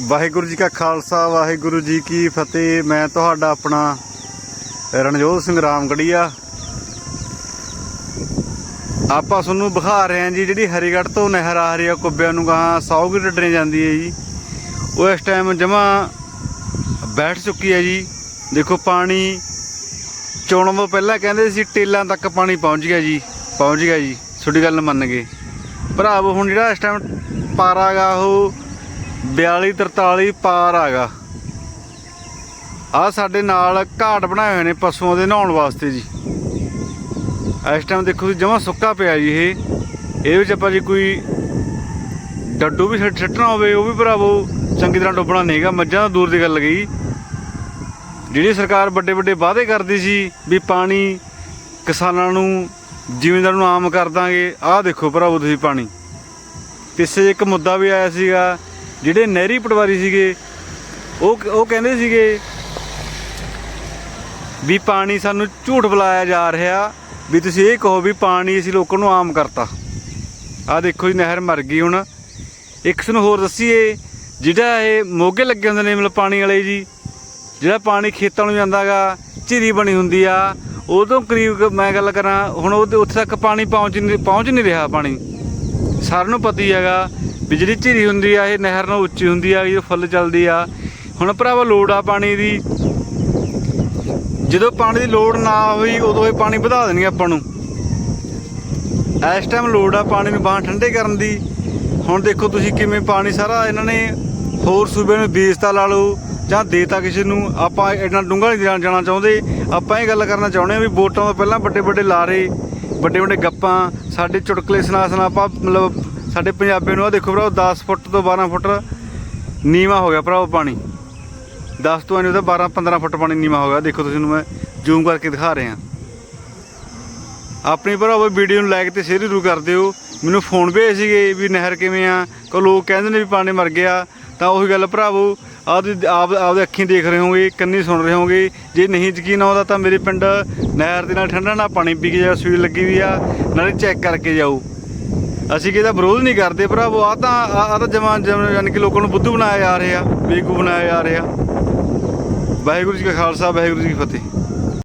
ਵਾਹਿਗੁਰੂ ਜੀ ਕਾ ਖਾਲਸਾ, ਵਾਹਿਗੁਰੂ ਜੀ ਕੀ ਫਤਿਹ। ਮੈਂ ਤੁਹਾਡਾ ਆਪਣਾ ਰਣਜੋਤ ਸਿੰਘ ਰਾਮਗੜੀਆ। ਆਪਾਂ ਤੁਹਾਨੂੰ ਵਿਖਾ ਰਹੇ ਹਾਂ ਜੀ ਜਿਹੜੀ ਹਰੀਗੜ੍ਹ ਤੋਂ ਨਹਿਰ ਆ ਰਹੀ ਆ ਕੁੱਬਿਆਂ ਨੂੰ, ਗਾਹਾਂ 100 ਕਿ ਡੱਡਣੇ ਜਾਂਦੀ ਹੈ ਜੀ। ਉਹ ਇਸ ਟਾਈਮ ਜਮਾ ਬੈਠ ਚੁੱਕੀ ਹੈ ਜੀ। ਦੇਖੋ ਪਾਣੀ, ਚੋਣੋਂ ਤੋਂ ਪਹਿਲਾਂ ਕਹਿੰਦੇ ਸੀ ਟੇਲਾਂ ਤੱਕ ਪਾਣੀ ਪਹੁੰਚ ਗਿਆ ਜੀ, ਪਹੁੰਚ ਗਿਆ ਜੀ। ਤੁਹਾਡੀ ਗੱਲ ਮੰਨ ਗਏ। ਭਰਾਵੋ ਹੁਣ ਜਿਹੜਾ ਇਸ ਟਾਈਮ ਪਾਰਾ ਗਾ ਉਹ 42 43 ਪਾਰ ਆਗਾ। ਆ ਸਾਡੇ ਨਾਲ ਘਾਟ ਬਣਾਏ ਹੋਏ ਨੇ ਪਸ਼ੂਆਂ ਦੇ ਨਹਾਉਣ ਵਾਸਤੇ ਜੀ। ਇਸ ਟਾਈਮ ਦੇਖੋ ਤੁਸੀਂ ਜਮਾ ਸੁੱਕਾ ਪਿਆ ਜੀ ਇਹ। ਇਹਦੇ ਵਿੱਚ ਆਪਾਂ ਜੀ ਕੋਈ ਡੱਡੂ ਵੀ ਛੱਡ- ਛੱਡਣਾ ਹੋਵੇ, ਉਹ ਵੀ ਭਰਾਵੋ ਚੰਗੀ ਤਰ੍ਹਾਂ ਡੁੱਬਣਾ ਨਹੀਂਗਾ ਮੱਝਾਂ ਤਾਂ ਦੂਰ ਦੀ ਗੱਲ ਗਈ ਜਿਹੜੀ ਸਰਕਾਰ ਵੱਡੇ ਵੱਡੇ ਵਾਅਦੇ ਕਰਦੀ ਸੀ ਵੀ ਪਾਣੀ ਕਿਸਾਨਾਂ ਨੂੰ, ਜ਼ਿਮੀਂਦਾਰ ਨੂੰ ਆਮ ਕਰ ਦਾਂਗੇ, ਆਹ ਦੇਖੋ ਭਰਾਵੋ ਤੁਸੀਂ ਪਾਣੀ। ਪਿੱਛੇ ਇੱਕ ਮੁੱਦਾ ਵੀ ਆਇਆ ਸੀਗਾ ਜਿਹੜੇ ਨਹਿਰੀ ਪਟਵਾਰੀ ਸੀਗੇ, ਉਹ ਉਹ ਕਹਿੰਦੇ ਸੀਗੇ ਵੀ ਪਾਣੀ ਸਾਨੂੰ ਝੂਠ ਬੁਲਾਇਆ ਜਾ ਰਿਹਾ ਵੀ ਤੁਸੀਂ ਇਹ ਕਹੋ ਵੀ ਪਾਣੀ ਅਸੀਂ ਲੋਕਾਂ ਨੂੰ ਆਮ ਕਰਤਾ। ਆਹ ਦੇਖੋ ਜੀ, ਨਹਿਰ ਮਰ ਗਈ ਹੁਣ। ਇੱਕ ਨੂੰ ਹੋਰ ਦੱਸੀਏ, ਜਿਹੜਾ ਇਹ ਮੋਗੇ ਲੱਗੇ ਹੁੰਦੇ ਨੇ ਮਤਲਬ ਪਾਣੀ ਵਾਲੇ ਜੀ, ਜਿਹੜਾ ਪਾਣੀ ਖੇਤਾਂ ਨੂੰ ਜਾਂਦਾਗਾ ਝਿਰੀ ਬਣੀ ਹੁੰਦੀ ਆ, ਉਦੋਂ ਕਰੀਬ ਮੈਂ ਗੱਲ ਕਰਾਂ, ਹੁਣ ਉਹਦੇ ਉੱਥੇ ਤੱਕ ਪਾਣੀ ਪਹੁੰਚ ਨਹੀਂ ਪਹੁੰਚ ਨਹੀਂ ਰਿਹਾ ਪਾਣੀ। ਸਾਰਿਆਂ ਨੂੰ ਪਤਾ ਹੀ ਹੈਗਾ ਬਿਜਲੀ ਝਿਰੀ ਹੁੰਦੀ ਆ, ਇਹ ਨਹਿਰ ਨਾਲੋਂ ਉੱਚੀ ਹੁੰਦੀ ਆ ਜਦੋਂ ਫੁੱਲ ਚੱਲਦੀ ਆ। ਹੁਣ ਭਰਾਵਾ ਲੋੜ ਆ ਪਾਣੀ ਦੀ। ਜਦੋਂ ਪਾਣੀ ਦੀ ਲੋੜ ਨਾ ਹੋਈ, ਉਦੋਂ ਇਹ ਪਾਣੀ ਵਧਾ ਦੇਣੀ ਆਪਾਂ ਨੂੰ। ਇਸ ਟਾਈਮ ਲੋੜ ਆ ਪਾਣੀ ਨੂੰ ਬਾਹਾਂ ਠੰਡੇ ਕਰਨ ਦੀ। ਹੁਣ ਦੇਖੋ ਤੁਸੀਂ ਕਿਵੇਂ ਪਾਣੀ ਸਾਰਾ ਇਹਨਾਂ ਨੇ ਹੋਰ ਸੂਬੇ ਨੂੰ ਦੇਸਤਾ ਲਾ ਲਓ, ਜਾਂ ਦੇਤਾ ਕਿਸੇ ਨੂੰ। ਆਪਾਂ ਇੰਨਾ ਡੂੰਘਾ ਨਹੀਂ ਜਾਣਾ- ਜਾਣਾ ਚਾਹੁੰਦੇ। ਆਪਾਂ ਇਹ ਗੱਲ ਕਰਨਾ ਚਾਹੁੰਦੇ ਆ ਵੀ ਵੋਟਾਂ ਤੋਂ ਪਹਿਲਾਂ ਵੱਡੇ ਵੱਡੇ ਲਾਰੇ ਵੱਡੇ ਵੱਡੇ ਗੱਪਾਂ, ਸਾਡੇ ਚੁਟਕਲੇ ਸੁਣਾ ਸੁਣਾ ਆਪਾਂ ਮਤਲਬ ਸਾਡੇ ਪੰਜਾਬੀ ਨੂੰ ਆ ਦੇਖੋ ਭਰਾ 10 ਫੁੱਟ ਤੋਂ 12 ਫੁੱਟ ਨੀਵਾ ਹੋ ਗਿਆ ਭਰਾ ਪਾਣੀ। 10 ਤੋਂ ਨਹੀਂ ਉਹਦਾ 12 15 ਫੁੱਟ ਪਾਣੀ ਨੀਵਾ ਹੋ ਗਿਆ। ਦੇਖੋ ਤੁਸੀਂ ਨੂੰ ਮੈਂ ਜ਼ੂਮ ਕਰਕੇ ਦਿਖਾ ਰਿਹਾ। ਆਪਣੀ ਭਰਾਵੋ ਵੀਡੀਓ ਨੂੰ ਲਾਈਕ ਤੇ ਸ਼ੇਅਰ ਜ਼ਰੂਰ ਕਰ ਦਿਓ। ਮੈਨੂੰ ਫੋਨ ਭੇਜ ਸੀਗੇ ਵੀ ਨਹਿਰ ਕਿਵੇਂ ਆ? ਕੋ ਲੋਕ ਕਹਿੰਦੇ ਨੇ ਵੀ ਪਾਣੀ ਮਰ ਗਿਆ। ਤਾਂ ਉਹੀ ਗੱਲ ਭਰਾਵੋ ਆਪਦੀ ਆਪ, ਆਪਦੇ ਅੱਖੀਂ ਦੇਖ ਰਹੇ ਹੋਗੇ ਕੰਨੀ ਸੁਣ ਰਹੇ ਹੋਗੇ ਜੇ ਨਹੀਂ ਯਕੀਨ ਆਉਂਦਾ ਤਾਂ ਮੇਰੇ ਪਿੰਡ ਨਹਿਰ ਦੇ ਨਾਲ ਠੰਡਾ ਨਾਲ ਪਾਣੀ ਪੀ ਕੇ ਜਾਓ ਸੂਈ ਲੱਗੀ ਵੀ ਆ, ਨਾਲੇ ਚੈੱਕ ਕਰਕੇ ਜਾਓ। ਅਸੀਂ ਕਿਹਦਾ ਵਿਰੋਧ ਨਹੀਂ ਕਰਦੇ ਭਰਾਵੋ ਆ ਤਾਂ ਆ ਤਾਂ ਜਮਾਂ ਜਮਾਂ, ਯਾਨੀ ਕਿ ਲੋਕਾਂ ਨੂੰ ਬੁੱਧੂ ਬਣਾਇਆ ਜਾ ਰਿਹਾ ਬੇਕੂ ਬਣਾਇਆ ਜਾ ਰਿਹਾ। ਵਾਹਿਗੁਰੂ ਜੀ ਕਾ ਖਾਲਸਾ, ਵਾਹਿਗੁਰੂ ਜੀ ਕੀ ਫਤਿਹ।